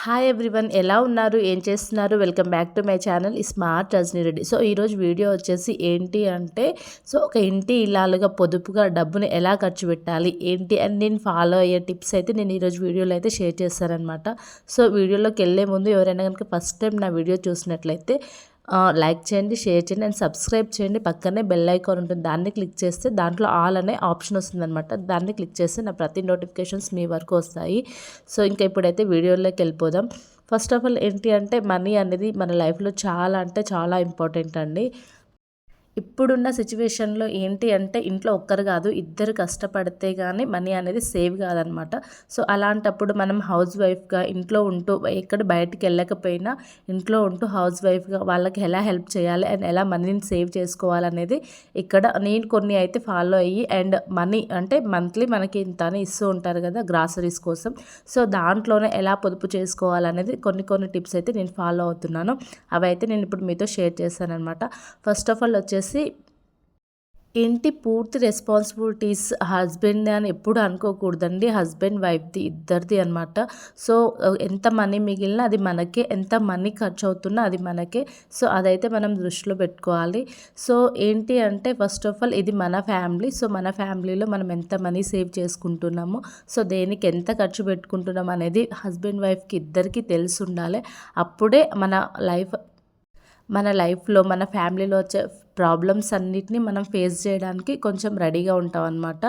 Hi everyone ఎలా ఉన్నారు? ఏం చేస్తున్నారు? Welcome back to my channel smart Rajani Reddy so ఈరోజు వీడియో వచ్చేసి ఏంటి అంటే సో ఒక ఇంటి ఇల్లాలుగా పొదుపుగా డబ్బుని ఎలా ఖర్చు పెట్టాలి ఏంటి అని నేను ఫాలో అయ్యే టిప్స్ అయితే నేను ఈరోజు వీడియోలో అయితే షేర్ చేస్తానమాట సో వీడియోలోకి వెళ్ళే ముందు ఎవరైనా కనుక ఫస్ట్ టైం నా వీడియో చూసినట్లయితే లైక్ చేయండి షేర్ చేయండి అండ్ సబ్స్క్రైబ్ చేయండి. పక్కనే బెల్ ఐకాన్ ఉంటుంది దాన్ని క్లిక్ చేస్తే దాంట్లో ఆల్ అనే ఆప్షన్ వస్తుందన్నమాట. దాన్ని క్లిక్ చేస్తే నా ప్రతి నోటిఫికేషన్స్ మీ వరకు వస్తాయి. సో ఇంకా ఇప్పుడైతే వీడియోలోకి వెళ్ళిపోదాం. ఫస్ట్ ఆఫ్ ఆల్ ఏంటి అంటే మనీ అనేది మన లైఫ్లో చాలా అంటే చాలా ఇంపార్టెంట్ అండి. ఇప్పుడున్న సిచ్యువేషన్లో ఏంటి అంటే ఇంట్లో ఒక్కరు కాదు ఇద్దరు కష్టపడితే కానీ మనీ అనేది సేవ్ కాదనమాట. సో అలాంటప్పుడు మనం హౌస్ వైఫ్గా ఇంట్లో ఉంటూ ఎక్కడ బయటికి వెళ్ళకపోయినా ఇంట్లో ఉంటూ హౌస్ వైఫ్గా వాళ్ళకి ఎలా హెల్ప్ చేయాలి అండ్ ఎలా మనీని సేవ్ చేసుకోవాలనేది ఇక్కడ నేను కొన్ని అయితే ఫాలో అయ్యి అండ్ మనీ అంటే మంత్లీ మనకి ఇంత అని ఇస్తూ ఉంటారు కదా గ్రాసరీస్ కోసం. సో దాంట్లోనే ఎలా పొదుపు చేసుకోవాలనేది కొన్ని కొన్ని టిప్స్ అయితే నేను ఫాలో అవుతున్నాను. అవి అయితే నేను ఇప్పుడు మీతో షేర్ చేశాను అనమాట ఫస్ట్ ఆఫ్ ఆల్ వచ్చేసి వచ్చేసి ఇంటి పూర్తి రెస్పాన్సిబిలిటీస్ హస్బెండ్ అని ఎప్పుడు అనుకోకూడదండి. హస్బెండ్ వైఫ్ది ఇద్దరిది అనమాట సో ఎంత మనీ మిగిలినా అది మనకే ఎంత మనీ ఖర్చు అవుతున్నా అది మనకే. సో అదైతే మనం దృష్టిలో పెట్టుకోవాలి. సో ఏంటి అంటే ఫస్ట్ ఆఫ్ ఆల్ ఇది మన ఫ్యామిలీ సో మన ఫ్యామిలీలో మనం ఎంత మనీ సేవ్ చేసుకుంటున్నామో సో దేనికి ఎంత ఖర్చు పెట్టుకుంటున్నాం అనేది హస్బెండ్ వైఫ్కి ఇద్దరికి తెలిసి ఉండాలి. అప్పుడే మన లైఫ్ మన లైఫ్లో మన ఫ్యామిలీలో వచ్చే ప్రాబ్లమ్స్ అన్నిటిని మనం ఫేస్ చేయడానికి కొంచెం రెడీగా ఉంటాం అనమాట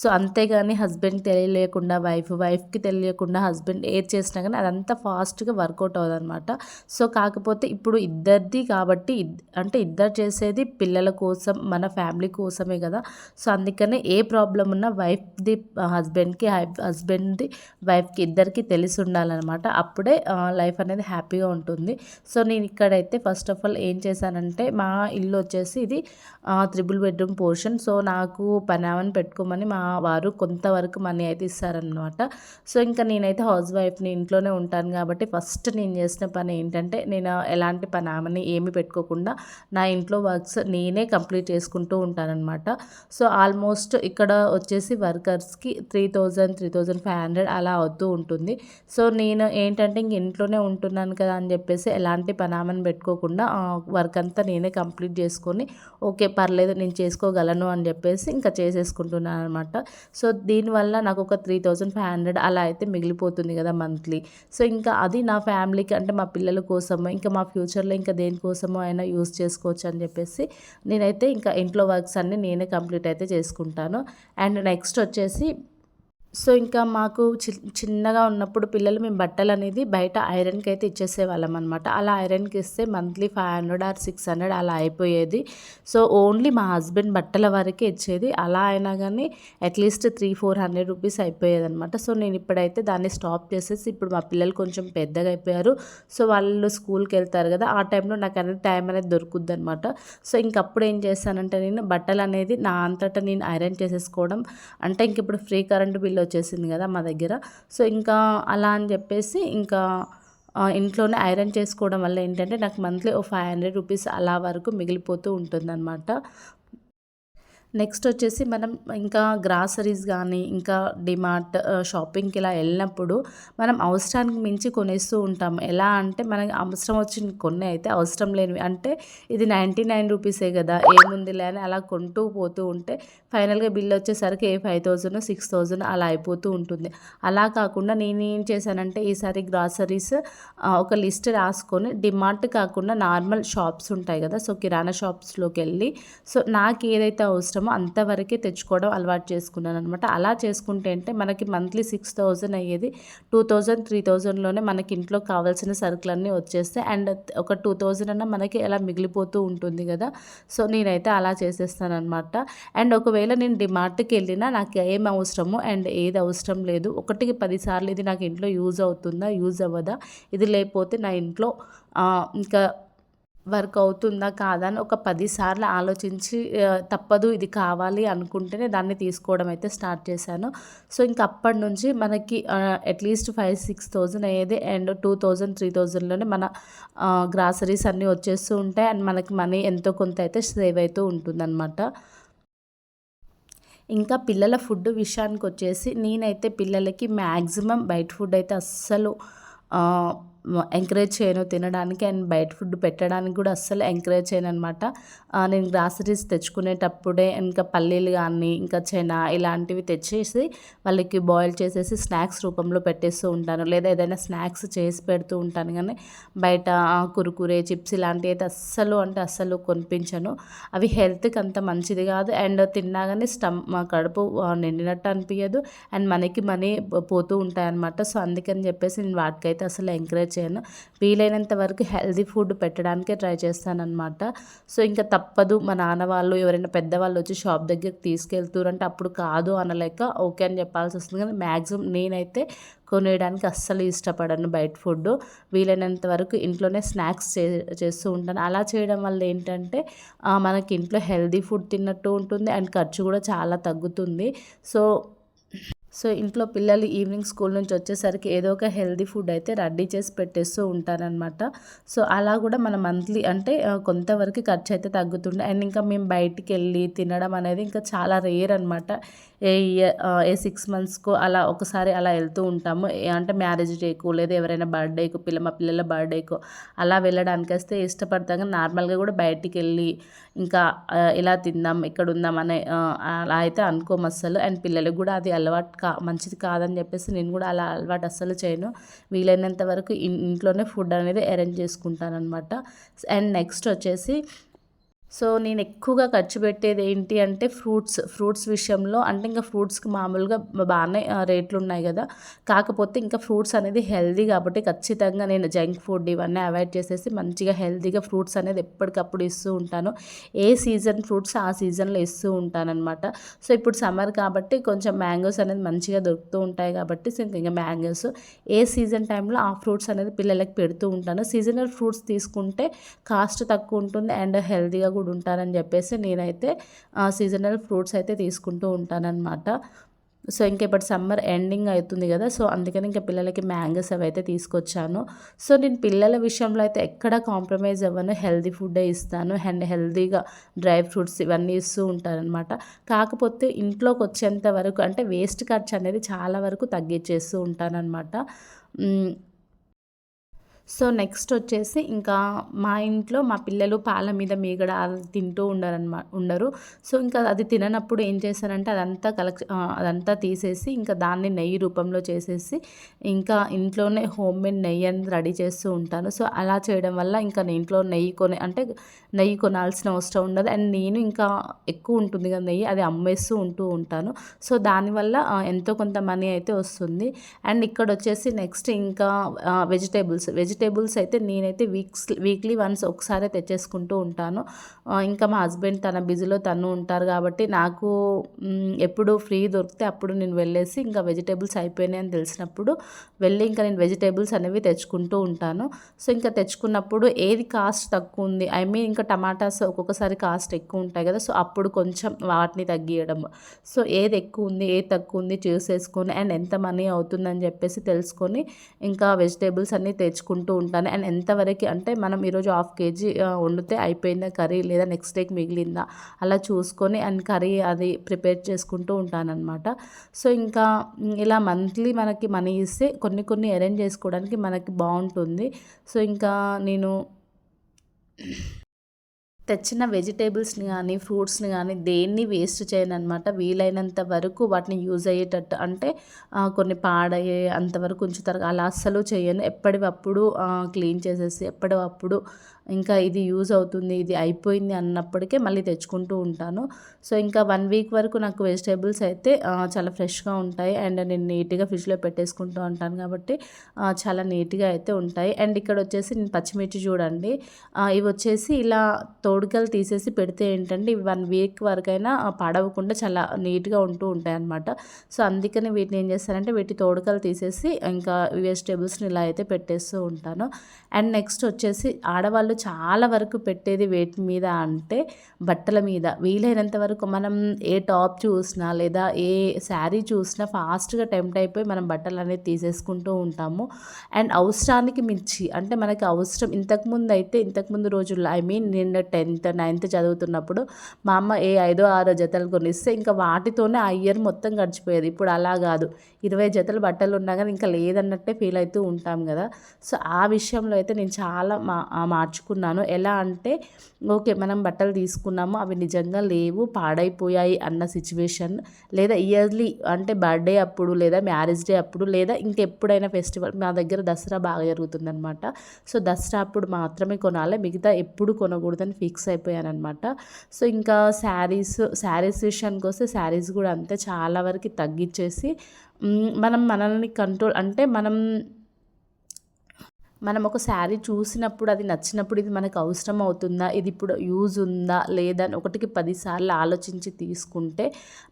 సో అంతేగాని హస్బెండ్ తెలియలేకుండా వైఫ్ వైఫ్కి తెలియకుండా హస్బెండ్ ఏది చేసినా కానీ అదంతా ఫాస్ట్గా వర్కౌట్ అవుతుంది అనమాట సో కాకపోతే ఇప్పుడు ఇద్దరిది కాబట్టి అంటే ఇద్దరు చేసేది పిల్లల కోసం మన ఫ్యామిలీ కోసమే కదా. సో అందుకనే ఏ ప్రాబ్లం ఉన్నా వైఫ్ది హస్బెండ్కి హస్బెండ్ది వైఫ్కి ఇద్దరికి తెలిసి ఉండాలన్నమాట. అప్పుడే లైఫ్ అనేది హ్యాపీగా ఉంటుంది. సో నేను ఇక్కడైతే ఫస్ట్ ఆఫ్ ఆల్ ఏం చేశానంటే మా ఇల్లు వచ్చేసి వచ్చేసి ఇది త్రిబుల్ బెడ్రూమ్ పోర్షన్. సో నాకు పనామని పెట్టుకోమని మా వారు కొంతవరకు మనీ అయితే ఇస్తారనమాట సో ఇంకా నేనైతే హౌస్ వైఫ్ని ఇంట్లోనే ఉంటాను కాబట్టి ఫస్ట్ నేను చేసిన పని ఏంటంటే నేను ఎలాంటి పనామని ఏమి పెట్టుకోకుండా నా ఇంట్లో వర్క్స్ నేనే కంప్లీట్ చేసుకుంటూ ఉంటానన్నమాట. సో ఆల్మోస్ట్ ఇక్కడ వచ్చేసి వర్కర్స్కి three thousand three thousand five hundred అలా అవుతూ ఉంటుంది. సో నేను ఏంటంటే ఇంక ఇంట్లోనే ఉంటున్నాను కదా అని చెప్పేసి ఎలాంటి పనామని పెట్టుకోకుండా వర్క్ అంతా నేనే కంప్లీట్ చేసుకొని అనుకొని ఓకే పర్లేదు నేను చేసుకోగలను అని చెప్పేసి ఇంకా చేసేసుకుంటున్నాను అనమాట సో దీనివల్ల నాకు ఒక త్రీ థౌజండ్ ఫైవ్ హండ్రెడ్ అలా అయితే మిగిలిపోతుంది కదా మంత్లీ. సో ఇంకా అది నా ఫ్యామిలీకి అంటే మా పిల్లల కోసమో ఇంకా మా ఫ్యూచర్లో ఇంకా దేనికోసమో అయినా యూస్ చేసుకోవచ్చు అని చెప్పేసి నేనైతే ఇంకా ఇంట్లో వర్క్స్ అన్నీ నేనే కంప్లీట్ అయితే చేసుకుంటాను. అండ్ నెక్స్ట్ వచ్చేసి సో ఇంకా మాకు చి చిన్నగా ఉన్నప్పుడు పిల్లలు మేము బట్టలు అనేది బయట ఐరన్కి అయితే ఇచ్చేసేవాళ్ళం అనమాట అలా ఐరన్కి ఇస్తే monthly five hundred or six hundred అలా అయిపోయేది. సో ఓన్లీ మా హస్బెండ్ బట్టల వరకే ఇచ్చేది. అలా అయినా కానీ at least three four hundred rupees అయిపోయేది అనమాట సో నేను ఇప్పుడైతే దాన్ని స్టాప్ చేసేసి ఇప్పుడు మా పిల్లలు కొంచెం పెద్దగా అయిపోయారు. సో వాళ్ళు స్కూల్కి వెళ్తారు కదా ఆ టైంలో నాకు అనేది టైం అనేది దొరుకుద్ది అనమాట సో ఇంకప్పుడు ఏం చేస్తానంటే నేను బట్టలు అనేది నా అంతటా నేను ఐరన్ చేసేసుకోవడం. అంటే ఇంక ఇప్పుడు ఫ్రీ కరెంట్ బిల్ వచ్చేసింది కదా మా దగ్గర. సో ఇంకా అలా అని చెప్పేసి ఇంకా ఇంట్లోనే ఐరన్ చేసుకోవడం వల్ల ఏంటంటే నాకు మంత్లీ ఓ ఫైవ్ హండ్రెడ్ రూపీస్ అలా వరకు మిగిలిపోతూ ఉంటుందన్నమాట. నెక్స్ట్ వచ్చేసి మనం ఇంకా గ్రాసరీస్ కానీ ఇంకా డిమార్ట్ షాపింగ్కి ఇలా వెళ్ళినప్పుడు మనం అవసరానికి మించి కొనేస్తూ ఉంటాం ఎలా అంటే మనకి అవసరం వచ్చిన కొన్ని అయితే అవసరం లేనివి. అంటే ఇది నైంటీ నైన్ రూపీసే కదా ఏముందిలే అని అలా కొంటూ పోతూ ఉంటే ఫైనల్గా బిల్ వచ్చేసరికి ఏ ఫైవ్ థౌజండ్ సిక్స్ థౌజండ్ అలా అయిపోతూ ఉంటుంది. అలా కాకుండా నేను ఏం చేశానంటే ఈసారి గ్రాసరీస్ ఒక లిస్ట్ రాసుకొని డిమార్ట్ కాకుండా నార్మల్ షాప్స్ ఉంటాయి కదా సో కిరాణా షాప్స్లోకి వెళ్ళి సో నాకు ఏదైతే అవసరం అవసరమో అంతవరకే తెచ్చుకోవడం అలవాటు చేసుకున్నాను అనమాట అలా చేసుకుంటే అంటే మనకి మంత్లీ సిక్స్ థౌజండ్ అయ్యేది. టూ థౌజండ్ త్రీ థౌజండ్లోనే మనకి ఇంట్లో కావాల్సిన సరుకులన్నీ వచ్చేస్తాయి అండ్ ఒక టూ థౌజండ్ అన్న మనకి ఎలా మిగిలిపోతూ ఉంటుంది కదా. సో నేనైతే అలా చేసేస్తాను అనమాట అండ్ ఒకవేళ నేను డిమార్ట్కి వెళ్ళినా నాకు ఏం అవసరమో అండ్ ఏది అవసరం లేదు. ఒకటికి పదిసార్లు ఇది నాకు ఇంట్లో యూజ్ అవుతుందా యూజ్ అవ్వదా? ఇది లేకపోతే నా ఇంట్లో ఇంకా వర్క్ అవుతుందా కాదా అని ఒక పదిసార్లు ఆలోచించి తప్పదు ఇది కావాలి అనుకుంటేనే దాన్ని తీసుకోవడం అయితే స్టార్ట్ చేశాను. సో ఇంక అప్పటి నుంచి మనకి at least five six thousand అయ్యేది. అండ్ టూ థౌజండ్ త్రీ థౌజండ్లోనే మన గ్రాసరీస్ అన్నీ వచ్చేస్తూ ఉంటాయి. అండ్ మనకి మనీ ఎంతో కొంత అయితే సేవ్ అవుతూ ఉంటుందన్నమాట. ఇంకా పిల్లల ఫుడ్ విషయానికి వచ్చేసి నేనైతే పిల్లలకి మ్యాక్సిమం బయట ఫుడ్ అయితే అస్సలు ఎంకరేజ్ చేయను తినడానికి అండ్ బయట ఫుడ్ పెట్టడానికి కూడా అస్సలు ఎంకరేజ్ చేయను అనమాట నేను గ్రాసరీస్ తెచ్చుకునేటప్పుడే ఇంకా పల్లీలు కానీ ఇంకా చెన ఇలాంటివి తెచ్చేసి వాళ్ళకి బాయిల్ చేసేసి స్నాక్స్ రూపంలో పెట్టేస్తూ ఉంటాను. లేదా ఏదైనా స్నాక్స్ చేసి పెడుతూ ఉంటాను కానీ బయట కురుకురే చిప్స్ ఇలాంటివి అయితే అస్సలు అంటే అస్సలు కొనిపించను. అవి హెల్త్కి అంత మంచిది కాదు. అండ్ తిన్నాగానే స్టమ్ మా కడుపు నిండినట్టు అనిపించదు అండ్ మనకి మనీ పోతూ ఉంటాయన్నమాట. సో అందుకని చెప్పేసి నేను వాటికైతే అసలు ఎంకరేజ్ చేయను. వీలైనంత వరకు హెల్దీ ఫుడ్ పెట్టడానికే ట్రై చేస్తానన్నమాట. సో ఇంకా తప్పదు. మా నాన్న వాళ్ళు ఎవరైనా పెద్దవాళ్ళు వచ్చి షాప్ దగ్గరికి తీసుకెళ్తారంటే అప్పుడు కాదు అనలేక ఓకే అని చెప్పాల్సి వస్తుంది. కానీ మ్యాక్సిమం నేనైతే కొనేయడానికి అస్సలు ఇష్టపడను బయట ఫుడ్ వీలైనంత వరకు ఇంట్లోనే స్నాక్స్ చే చేస్తూ ఉంటాను. అలా చేయడం వల్ల ఏంటంటే మనకి ఇంట్లో హెల్దీ ఫుడ్ తిన్నట్టు ఉంటుంది అండ్ ఖర్చు కూడా చాలా తగ్గుతుంది. సో సో ఇంట్లో పిల్లలు ఈవినింగ్ స్కూల్ నుంచి వచ్చేసరికి ఏదో ఒక హెల్దీ ఫుడ్ అయితే రెడీ చేసి పెట్టేస్తూ ఉంటారనమాట సో అలా కూడా మన మంత్లీ అంటే కొంతవరకు ఖర్చు అయితే తగ్గుతుండే. అండ్ ఇంకా మేము బయటికి వెళ్ళి తినడం అనేది ఇంకా చాలా రేర్ అనమాట ఏ ఇయర్ ఏ సిక్స్ మంత్స్కు అలా ఒకసారి అలా వెళ్తూ ఉంటాము. అంటే మ్యారేజ్ డేకు లేదా ఎవరైనా బర్త్డేకు పిల్ల మా పిల్లల బర్త్డేకు అలా వెళ్ళడానికి వస్తే ఇష్టపడతాం. కానీ నార్మల్గా కూడా బయటికి వెళ్ళి ఇంకా ఇలా తిందాం ఇక్కడ ఉందాం అనే అలా అయితే అనుకోము అసలు అండ్ పిల్లలకు కూడా అది అలవాటు కా మంచిది కాదని చెప్పేసి నేను కూడా అలా అలవాటు అస్సలు చేయను. వీలైనంత వరకు ఇంట్లోనే ఫుడ్ అనేది అరేంజ్ చేసుకుంటాను అనమాట అండ్ నెక్స్ట్ వచ్చేసి సో నేను ఎక్కువగా ఖర్చు పెట్టేది ఏంటి అంటే ఫ్రూట్స్ ఫ్రూట్స్ విషయంలో. అంటే ఇంకా ఫ్రూట్స్కి మామూలుగా బాగానే రేట్లు ఉన్నాయి కదా. కాకపోతే ఇంకా ఫ్రూట్స్ అనేది హెల్దీ కాబట్టి ఖచ్చితంగా నేను జంక్ ఫుడ్ ఇవన్నీ అవాయిడ్ చేసేసి మంచిగా హెల్దీగా ఫ్రూట్స్ అనేది ఎప్పటికప్పుడు ఇస్తూ ఉంటాను. ఏ సీజన్ ఫ్రూట్స్ ఆ సీజన్లో ఇస్తూ ఉంటానన్నమాట. సో ఇప్పుడు సమ్మర్ కాబట్టి కొంచెం మ్యాంగోస్ అనేది మంచిగా దొరుకుతూ ఉంటాయి కాబట్టి సో ఇంకా మ్యాంగోస్. ఏ సీజన్ టైంలో ఆ ఫ్రూట్స్ అనేది పిల్లలకి పెడుతూ ఉంటాను. సీజనల్ ఫ్రూట్స్ తీసుకుంటే కాస్ట్ తక్కువ ఉంటుంది అండ్ హెల్దీగా కూడా కూడా ఉంటారని చెప్పేసి నేనైతే సీజనల్ ఫ్రూట్స్ అయితే తీసుకుంటూ ఉంటానన్నమాట. సో ఇంకా ఇప్పుడు సమ్మర్ ఎండింగ్ అవుతుంది కదా సో అందుకని ఇంకా పిల్లలకి మ్యాంగోస్ అవి అయితే తీసుకొచ్చాను. సో నేను పిల్లల విషయంలో అయితే ఎక్కడ కాంప్రమైజ్ అవ్వను. హెల్దీ ఫుడ్డే ఇస్తాను. అండ్ హెల్దీగా డ్రై ఫ్రూట్స్ ఇవన్నీ ఇస్తూ ఉంటారనమాట కాకపోతే ఇంట్లోకి వచ్చేంత వరకు అంటే వేస్ట్ ఖర్చు అనేది చాలా వరకు తగ్గించేస్తూ ఉంటానన్నమాట. సో నెక్స్ట్ వచ్చేసి ఇంకా మా ఇంట్లో మా పిల్లలు పాల మీద మీగడ తింటూ ఉండరనమా ఉండరు. సో ఇంకా అది తిననప్పుడు ఏం చేశానంటే అదంతా కలెక్ట్ అదంతా తీసేసి ఇంకా దాన్ని నెయ్యి రూపంలో చేసేసి ఇంకా ఇంట్లోనే హోమ్ మేడ్ నెయ్యి అని రెడీ చేస్తూ ఉంటాను. సో అలా చేయడం వల్ల ఇంకా నేను ఇంట్లో నెయ్యి కొని అంటే నెయ్యి కొనాల్సిన అవసరం ఉండదు. అండ్ నేను ఇంకా ఎక్కువ ఉంటుంది కదా నెయ్యి అది అమ్మేస్తూ ఉంటూ ఉంటాను. సో దానివల్ల ఎంతో కొంత మనీ అయితే వస్తుంది. అండ్ ఇక్కడ వచ్చేసి నెక్స్ట్ ఇంకా వెజిటేబుల్స్. వెజిటేబుల్స్ అయితే నేనైతే వీక్స్ వీక్లీ వన్స్ ఒకసారి తెచ్చేసుకుంటూ ఉంటాను. ఇంకా మా హస్బెండ్ తన బిజీలో తను ఉంటారు కాబట్టి నాకు ఎప్పుడు ఫ్రీ దొరికితే అప్పుడు నేను వెళ్ళేసి ఇంకా వెజిటేబుల్స్ అయిపోయినాయి అని తెలిసినప్పుడు వెళ్ళి ఇంకా నేను వెజిటేబుల్స్ అనేవి తెచ్చుకుంటూ ఉంటాను. సో ఇంకా తెచ్చుకున్నప్పుడు ఏది కాస్ట్ తక్కువ ఉంది? ఐ మీన్ ఇంకా టమాటాస్ ఒక్కొక్కసారి కాస్ట్ ఎక్కువ ఉంటాయి కదా సో అప్పుడు కొంచెం వాటిని తగ్గియడం. సో ఏది ఎక్కువ ఉంది ఏది తక్కువ ఉంది చూసేసుకొని అండ్ ఎంత మనీ అవుతుందని చెప్పేసి తెలుసుకొని ఇంకా వెజిటేబుల్స్ అన్నీ తెచ్చుకుంటూ ఉంటాను. అండ్ ఎంతవరకు అంటే మనం ఈరోజు హాఫ్ కేజీ వండితే అయిపోయిందా కర్రీ లేదా నెక్స్ట్ డేకి మిగిలిందా అలా చూసుకొని అండ్ కర్రీ అది ప్రిపేర్ చేసుకుంటూ ఉంటానన్నమాట. సో ఇంకా ఇలా మంత్లీ మనకి మనీ ఇస్తే కొన్ని కొన్ని అరేంజ్ చేసుకోవడానికి మనకి బాగుంటుంది సో ఇంకా నేను తెచ్చిన వెజిటేబుల్స్ని కానీ ఫ్రూట్స్ని కానీ దేన్ని వేస్ట్ చేయను అనమాట వీలైనంత వరకు వాటిని యూజ్ అయ్యేటట్టు అంటే కొన్ని పాడయ్యే అంతవరకు ఉంచుతారు. అలా అస్సలు చేయను. ఎప్పటికప్పుడు క్లీన్ చేసేసి ఎప్పటికప్పుడు ఇంకా ఇది యూజ్ అవుతుంది ఇది అయిపోయింది అన్నప్పటికే మళ్ళీ తెచ్చుకుంటూ ఉంటాను. సో ఇంకా వన్ వీక్ వరకు నాకు వెజిటేబుల్స్ అయితే చాలా ఫ్రెష్గా ఉంటాయి. అండ్ నేను నీట్గా ఫ్రిడ్జ్లో పెట్టేసుకుంటూ ఉంటాను కాబట్టి చాలా నీట్గా అయితే ఉంటాయి. అండ్ ఇక్కడ వచ్చేసి నేను పచ్చిమిర్చి చూడండి. ఇవి వచ్చేసి ఇలా తోడుకలు తీసేసి పెడితే ఏంటంటే ఇవి వన్ వీక్ వరకైనా పడవకుండా చాలా నీట్గా ఉంటూ ఉంటాయి అనమాట సో అందుకని వీటిని ఏం చేస్తానంటే వీటి తోడుకలు తీసేసి ఇంకా వెజిటేబుల్స్ని ఇలా అయితే పెట్టేస్తూ ఉంటాను. అండ్ నెక్స్ట్ వచ్చేసి ఆడవాళ్ళు చాలా వరకు పెట్టేది వేటి మీద అంటే బట్టల మీద. వీలైనంత వరకు మనం ఏ టాప్ చూసినా లేదా ఏ శారీ చూసినా ఫాస్ట్గా టెంప్ట్ అయిపోయి మనం బట్టలు అనేది తీసేసుకుంటూ ఉంటాము. అండ్ అవసరానికి మించి అంటే మనకి అవసరం ఇంతకుముందు అయితే ఇంతకుముందు రోజుల్లో ఐ మీన్ నిన్న టెన్త్ నైన్త్ చదువుతున్నప్పుడు మా అమ్మ ఏ ఐదో ఆరో జతలు కొనిస్తే ఇంకా వాటితోనే ఆ ఇయర్ మొత్తం గడిచిపోయేది. ఇప్పుడు అలా కాదు. ఇరవై జతలు బట్టలు ఉన్నా కానీ ఇంకా లేదన్నట్టే ఫీల్ అవుతూ ఉంటాం కదా. సో ఆ విషయంలో అయితే నేను చాలా మా మార్చుకున్నాను. ఎలా అంటే ఓకే మనం బట్టలు తీసుకున్నాము అవి నిజంగా లేవు పాడైపోయాయి అన్న సిచ్యువేషన్ లేదా ఇయర్లీ అంటే బర్త్డే అప్పుడు లేదా మ్యారేజ్ డే అప్పుడు లేదా ఇంకెప్పుడైనా ఫెస్టివల్ మా దగ్గర దసరా బాగా జరుగుతుందనమాట సో దసరా అప్పుడు మాత్రమే కొనాలి మిగతా ఎప్పుడు కొనకూడదని ఫిక్స్ అయిపోయాను అనమాట సో ఇంకా శారీస్ శారీస్ విషయానికి వస్తే శారీస్ కూడా అంతే చాలా వరకు తగ్గించేసి మనం మనల్ని కంట్రోల్ అంటే మనం మనం ఒక శారీ చూసినప్పుడు అది నచ్చినప్పుడు ఇది మనకు అవసరం అవుతుందా? ఇది ఇప్పుడు యూజ్ ఉందా? లేదా అని ఒకటికి పదిసార్లు ఆలోచించి తీసుకుంటే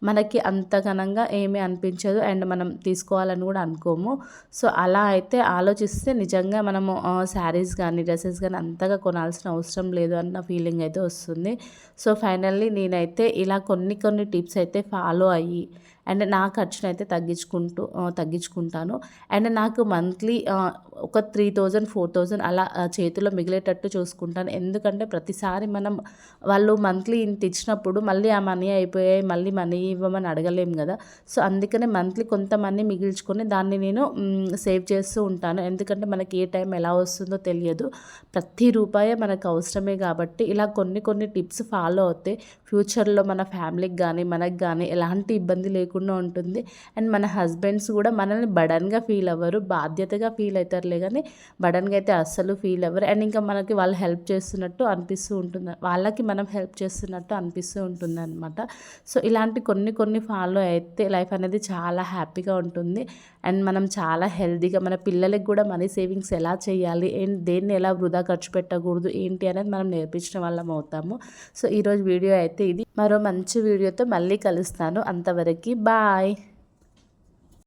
మనకి అంత ఘనంగా ఏమీ అనిపించదు. అండ్ మనం తీసుకోవాలని కూడా అనుకోము. సో అలా అయితే ఆలోచిస్తే నిజంగా మనము శారీస్ కానీ డ్రెస్సెస్ కానీ అంతగా కొనాల్సిన అవసరం లేదు అన్న ఫీలింగ్ అయితే వస్తుంది. సో ఫైనల్లీ నేనైతే ఇలా కొన్ని కొన్ని టిప్స్ అయితే ఫాలో అయ్యి అండ్ నా ఖర్చును అయితే తగ్గించుకుంటూ తగ్గించుకుంటాను. అండ్ నాకు మంత్లీ ఒక త్రీ థౌజండ్ ఫోర్ థౌజండ్ అలా చేతిలో మిగిలేటట్టు చూసుకుంటాను. ఎందుకంటే ప్రతిసారి మనం వాళ్ళు మంత్లీ ఇంత ఇచ్చినప్పుడు మళ్ళీ ఆ మనీ అయిపోయాయి మళ్ళీ మనీ ఇవ్వమని అడగలేము కదా. సో అందుకనే మంత్లీ కొంత మనీ మిగిల్చుకొని దాన్ని నేను సేవ్ చేస్తూ ఉంటాను. ఎందుకంటే మనకి ఏ టైం ఎలా వస్తుందో తెలియదు. ప్రతి రూపాయి మనకు అవసరమే కాబట్టి ఇలా కొన్ని కొన్ని టిప్స్ ఫాలో అవుతే ఫ్యూచర్లో మన ఫ్యామిలీకి కానీ మనకు కానీ ఎలాంటి ఇబ్బంది లేకుండా ఉంటుంది. అండ్ మన హస్బెండ్స్ కూడా మనల్ని బడన్గా ఫీల్ అవ్వరు. బాధ్యతగా ఫీల్ అవుతారులే కానీ బడన్గా అయితే అస్సలు ఫీల్ అవ్వరు. అండ్ ఇంకా మనకి వాళ్ళు హెల్ప్ చేస్తున్నట్టు అనిపిస్తూ ఉంటుంది. వాళ్ళకి మనం హెల్ప్ చేస్తున్నట్టు అనిపిస్తూ ఉంటుంది అనమాట సో ఇలాంటి కొన్ని కొన్ని ఫాలో అయితే లైఫ్ అనేది చాలా హ్యాపీగా ఉంటుంది. అండ్ మనం చాలా హెల్తీగా మన పిల్లలకి కూడా మనీ సేవింగ్స్ ఎలా చేయాలి? అండ్ దేన్ని ఎలా వృధా ఖర్చు పెట్టకూడదు? ఏంటి అనేది మనం నేర్పించిన వాళ్ళం అవుతాము. సో ఈరోజు వీడియో అయితే ఇది. మరో మంచి వీడియోతో మళ్ళీ కలుస్తాను. అంతవరకు Bye.